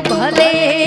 ભલે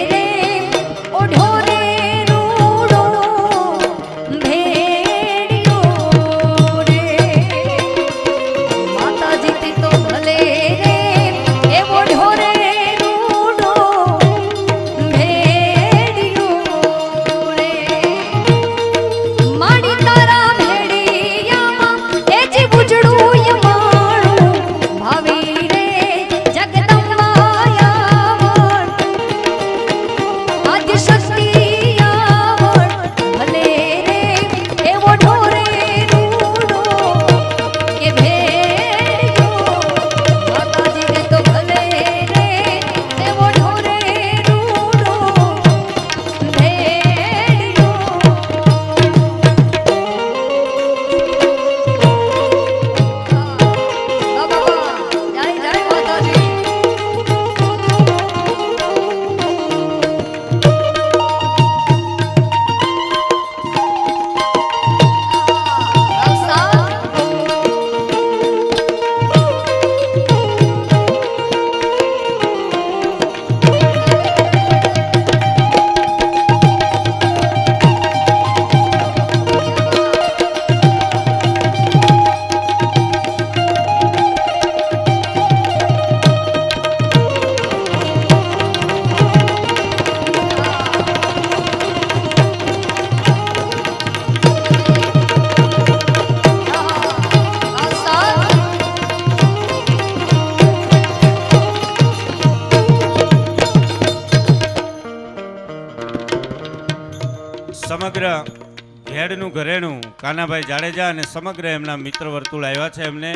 મેળનું ઘરેણું, કાનાભાઈ જાડેજા અને સમગ્ર એમના મિત્ર વર્તુળ આવ્યા છે એમને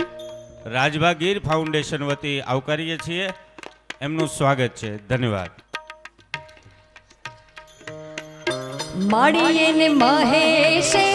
રાજભાગીર ફાઉન્ડેશન વતી આવકારીએ છીએ. એમનું સ્વાગત છે. ધન્યવાદ. માડીએ ને મહેશે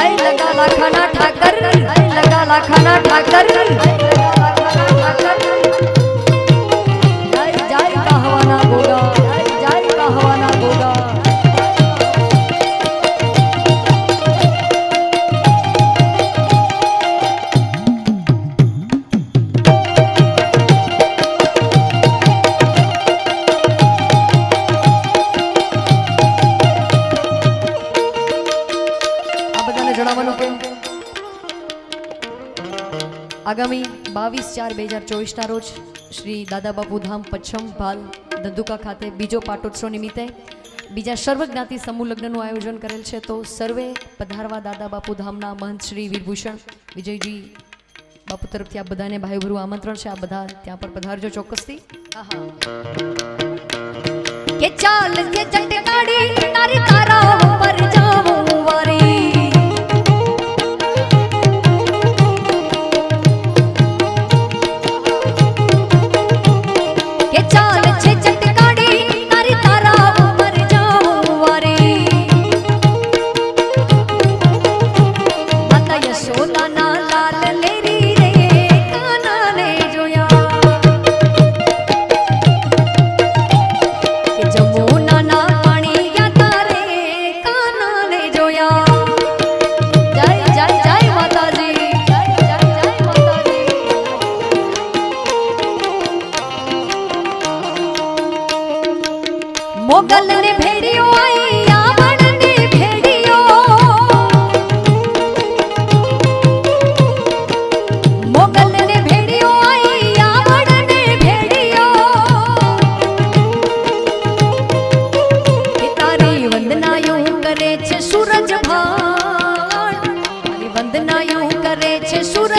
लगा लाखाना ठाकर लगा लाखाना ठाकर। આગામી બાવીસ ચાર બે હજાર ચોવીસના રોજ શ્રી દાદાબાપુ ધામ પચ્છમ ભાલ ધંધુકા ખાતે બીજો પાટોત્સવ નિમિત્તે બીજા સર્વજ્ઞાતિ સમૂહ લગ્નનું આયોજન કરેલ છે. તો સર્વે પધારવા દાદાબાપુ ધામના મહંત શ્રી વીરભૂષણ વિજયજી બાપુ તરફથી આ બધાને ભાઈભરું આમંત્રણ છે. આ બધા ત્યાં પર પધારજો ચોક્કસથી. કે ચાલ કે ચટકાડી તારી તારા પર જાઉં વારી. ગોગલ રે ભેડિયો. કરે છે સૂરજ ભાન વંદનાયું કરે છે સૂરજ